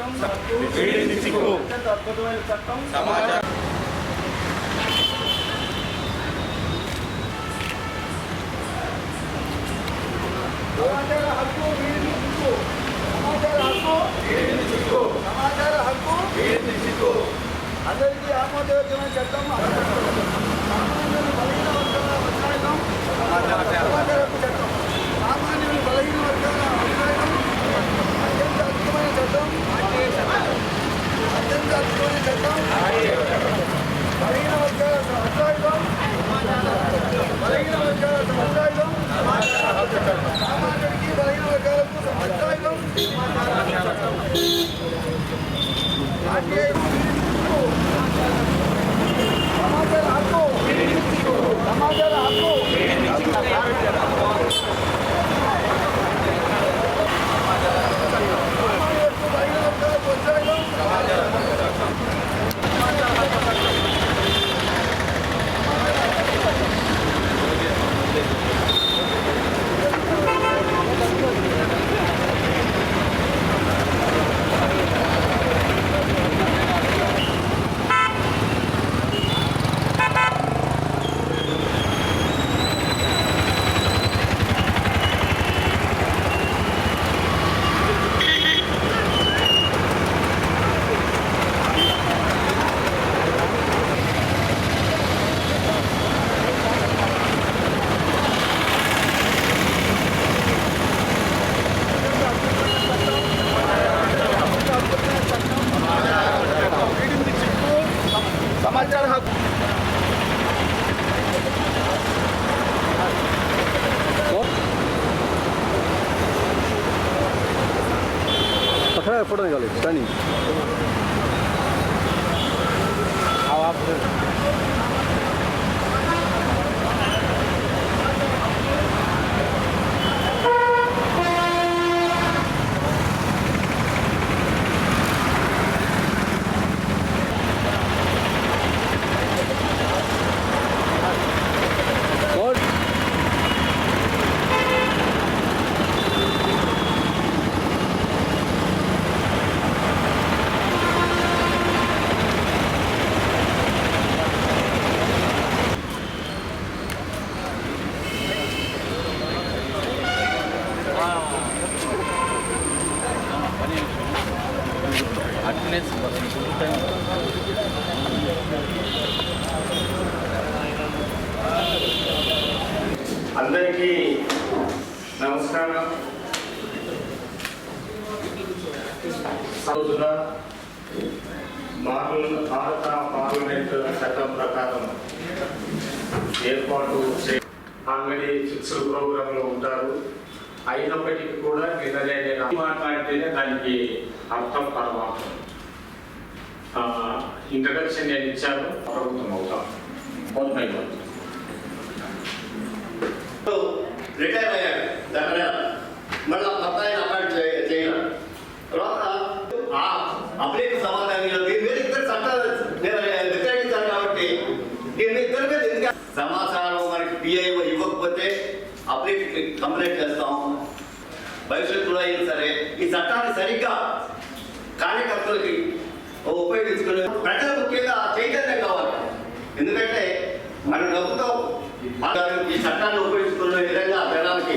చట్టం. అత్యంత అద్భుతమైన చట్టం సమాచార సమాచార హక్కు వీడిని సిగ్గు సమాచార హక్కు వీడిని సిగ్గు. సమాచార హక్కు వీడిని సిగ్గు. అందరికీ ఆమోదయోగ్యమైన చట్టం ಫೋಟೋ ನಿಗಾಲಿ ಸ್ಟನ್ನಿಂಗ್ కానీ అందరికీ నమస్కారం. రోజున మార్- భారత పార్లమెంట్ చట్టం ప్రకారం ఏర్పాటు చే ఆల్రెడీ ఫిక్స్డ్ ప్రోగ్రామ్లో ఉంటారు. అయినప్పటికీ కూడా నిన్న నేను మాట్లాడితేనే దానికి అర్థం పరమార్థం. ఇంట్రడక్షన్ నేను ఇచ్చాను. ప్రభుత్వం అవుతాం. వన్ బై వన్ రిటైర్ అయ్యాడు. దగ్గర మళ్ళీ అబ్బాయిని అపాయింట్ చేయ- చేయడం తర్వాత ఆ అప్డేట్ సమాధానం ఇలా దీని మీద ఇద్దరు చట్టాలు నేను వ్యతిరేకించాను కాబట్టి దీని ఇద్దరి మీద ఎందుకు సమాచారం మనకి పిఐ ఇవ్వకపోతే అప్డేట్ కంప్లైంట్ చేస్తాం. భవిష్యత్తులో అయినా సరే ఈ చట్టాన్ని సరిగ్గా కార్యకర్తలకి ఉపయోగించుకునే ప్రజలు ముఖ్యంగా చైతన్యం కావాలి. ఎందుకంటే మన ప్రభుత్వం ఈ చట్టాన్ని ఉపయోగించుకునే విధంగా జనానికి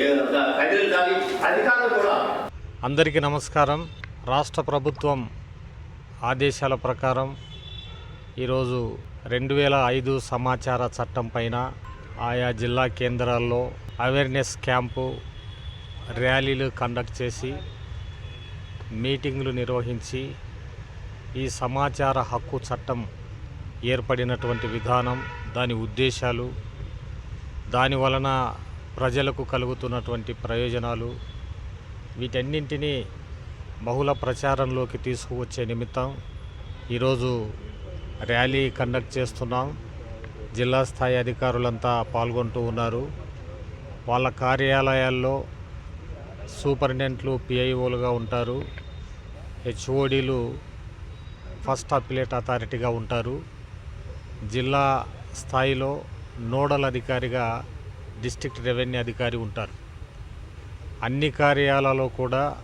ఏ, కదిలించాలి అధికారులు కూడా అందరికీ నమస్కారం. రాష్ట్ర ప్రభుత్వం ఆదేశాల ప్రకారం ఈరోజు రెండు వేల ఐదు సమాచార చట్టం పైన ఆయా జిల్లా కేంద్రాల్లో అవేర్నెస్ క్యాంపు ర్యాలీలు కండక్ట్ చేసి మీటింగ్లు నిర్వహించి ఈ సమాచార హక్కు చట్టం ఏర్పడినటువంటి విధానం దాని ఉద్దేశాలు దాని వలన ప్రజలకు కలుగుతున్నటువంటి ప్రయోజనాలు వీటన్నింటినీ బహుళ ప్రచారంలోకి తీసుకువచ్చే నిమిత్తం ఈరోజు ర్యాలీ కండక్ట్ చేస్తున్నాం. జిల్లా స్థాయి అధికారులంతా పాల్గొంటూ ఉన్నారు. వాళ్ళ కార్యాలయాల్లో సూపరింటెండెంట్లు పిఐఓలుగా ఉంటారు. హెచ్ఓడీలు ఫస్ట్ అపిలేట్ అథారిటీగా ఉంటారు. జిల్లా స్థాయిలో నోడల్ అధికారిగా డిస్ట్రిక్ట్ రెవెన్యూ అధికారి ఉంటారు. అన్ని కార్యాలలో కూడా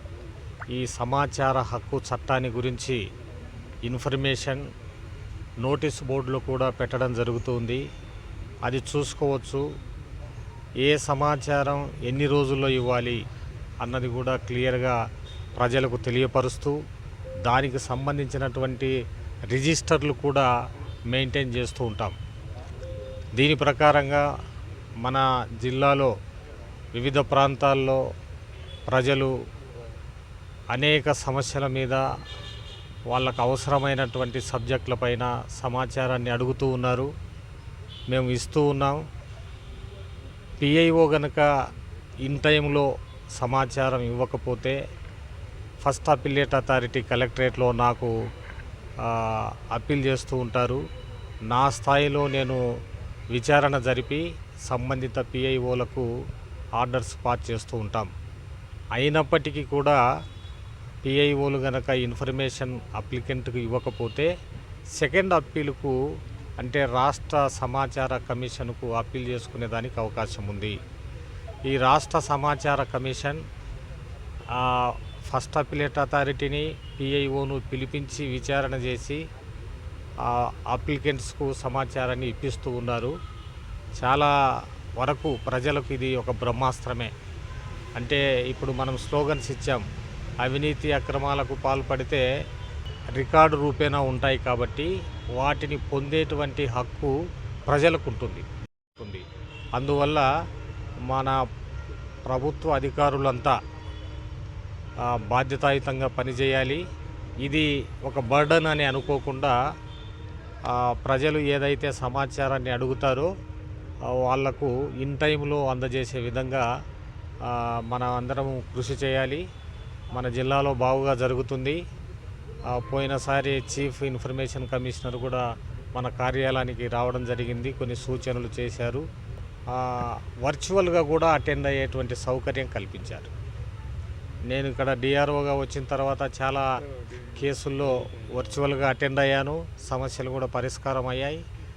ఈ సమాచార హక్కు చట్టాన్ని గురించి ఇన్ఫర్మేషన్ నోటీస్ బోర్డులో కూడా పెట్టడం జరుగుతుంది. అది చూసుకోవచ్చు. ఏ సమాచారం ఎన్ని రోజుల్లో ఇవ్వాలి అన్నది కూడా క్లియర్గా ప్రజలకు తెలియపరుస్తూ దానికి సంబంధించినటువంటి రిజిస్టర్లు కూడా మెయింటైన్ చేస్తూ ఉంటాం. దీని ప్రకారంగా మన జిల్లాలో వివిధ ప్రాంతాల్లో ప్రజలు అనేక సమస్యల మీద వాళ్ళకు అవసరమైనటువంటి సబ్జెక్టులపైన సమాచారాన్ని అడుగుతూ ఉన్నారు. మేము ఇస్తూ ఉన్నాం. పిఐఓ గనక ఇన్ టైంలో సమాచారం ఇవ్వకపోతే ఫస్ట్ అపిలేట్ అథారిటీ కలెక్టరేట్లో నాకు అప్పీల్ చేస్తూ ఉంటారు. నా స్థాయిలో నేను విచారణ జరిపి సంబంధిత పిఐఓలకు ఆర్డర్స్ పాస్ చేస్తూ ఉంటాం. అయినప్పటికీ కూడా పిఐఓలు గనక ఇన్ఫర్మేషన్ అప్లికెంట్కి ఇవ్వకపోతే సెకండ్ అప్పీలుకు అంటే రాష్ట్ర సమాచార కమిషన్కు అప్పీల్ చేసుకునే దానికి అవకాశం ఉంది. ఈ రాష్ట్ర సమాచార కమిషన్ ఫస్ట్ అపిలేట్ అథారిటీని పిఐఓను పిలిపించి విచారణ చేసి ఆ అప్లికెంట్స్కు సమాచారాన్ని ఇప్పిస్తూ ఉన్నారు. చాలా వరకు ప్రజలకు ఇది ఒక బ్రహ్మాస్త్రమే. అంటే ఇప్పుడు మనం స్లోగన్స్ ఇచ్చాం. అవినీతి అక్రమాలకు పాల్పడితే రికార్డు రూపేణా ఉంటాయి కాబట్టి వాటిని పొందేటువంటి హక్కు ప్రజలకు ఉంటుంది అందువల్ల మన ప్రభుత్వ అధికారులంతా బాధ్యతాయుతంగా పనిచేయాలి. ఇది ఒక బర్డన్ అని అనుకోకుండా ప్రజలు ఏదైతే సమాచారాన్ని అడుగుతారో వాళ్ళకు ఇన్ టైంలో అందజేసే విధంగా మన అందరం కృషి చేయాలి. మన జిల్లాలో బాగుగా జరుగుతుంది. పోయినసారి చీఫ్ ఇన్ఫర్మేషన్ కమిషనర్ కూడా మన కార్యాలయానికి రావడం జరిగింది. కొన్ని సూచనలు చేశారు. వర్చువల్గా కూడా అటెండ్ అయ్యేటువంటి సౌకర్యం కల్పించారు. నేను ఇక్కడ డిఆర్ఓగా వచ్చిన తర్వాత చాలా కేసుల్లో వర్చువల్గా అటెండ్ అయ్యాను. సమస్యలు కూడా పరిష్కారం అయ్యాయి.